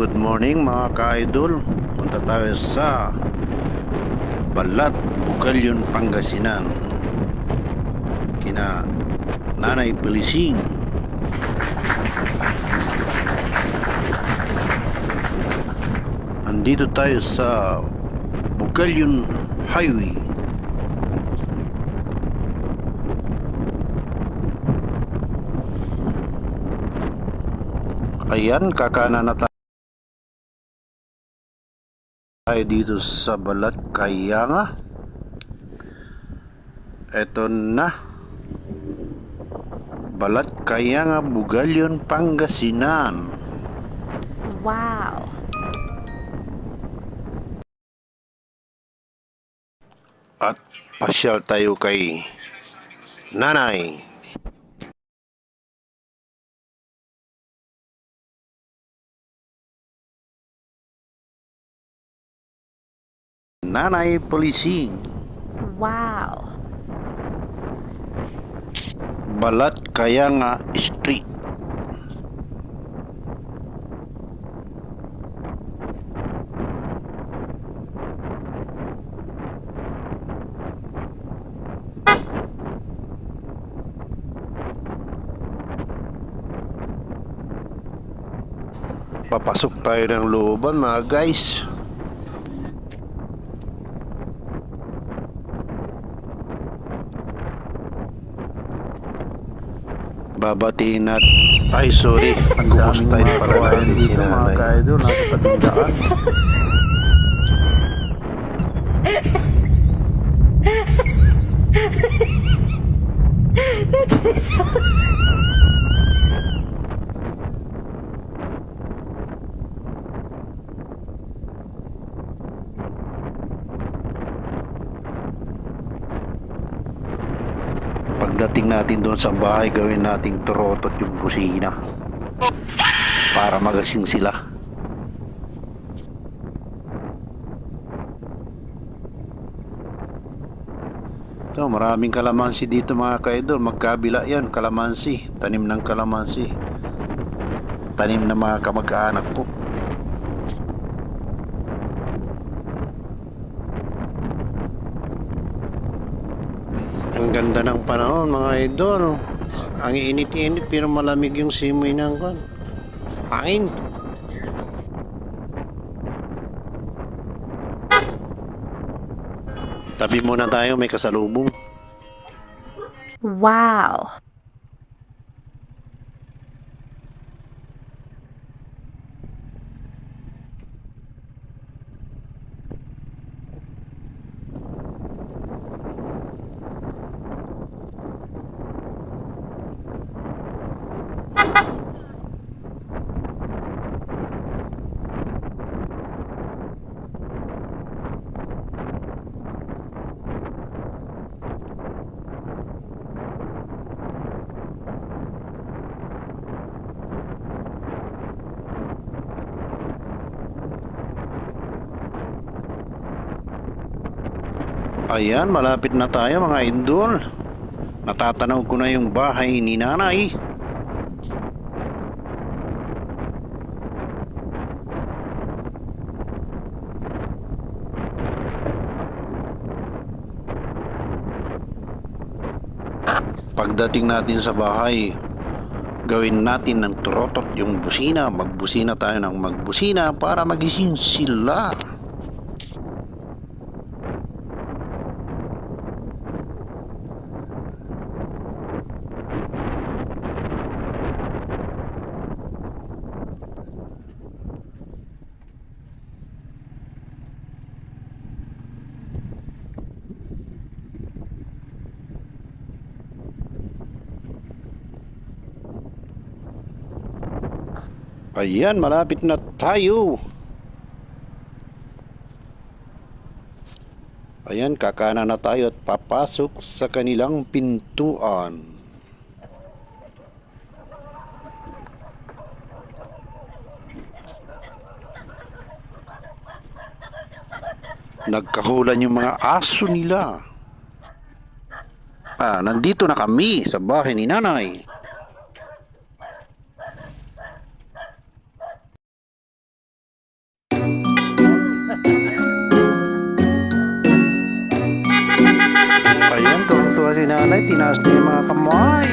Good morning mga ka-idol. Punta tayo sa Balat, Bugalyon, Pangasinan. Kina Nanay Pelising. Andito tayo sa Bugalyon Highway. Ayan, kakana na tayo tayo dito sa Balat. Kaya nga. Eto na. Balat kaya nga Bugalyon Pangasinan. Wow. at pasyal tayo kay Nanay Nanay Polising Wow. Balat kaya nga Street. Papasok tayo ng looban mga guys Babatiin nat Ay sorry. Ang daming mga kawain dito mga ka-idol Nasa tabing daan Pagdating natin doon sa bahay Gawin nating turotot yung busina Para magasing sila Ito, maraming kalamansi dito mga kaidol. Magkabila yan, kalamansi. Tanim ng kalamansi. Tanim ng mga kamag-anak ko. Ang ganda ng panahon mga idol. Ang init-init pero malamig yung simoy ng kan. Hangin. Tabi muna tayo, may kasalubong. Wow. Ayan, malapit na tayo mga idol. Natatanaw ko na yung bahay ni nanay. Pagdating natin sa bahay, gawin natin ng turotot yung busina. Magbusina tayo ng magbusina para magising sila. Ayan, malapit na tayo. Ayan, kakana na tayo at papasok sa kanilang pintuan. Nagkahulan yung mga aso nila. Ah, nandito na kami sa bahay ni nanay. Ayan, tuwang-tuwa si nanay, tinaas niya yung mga kamay.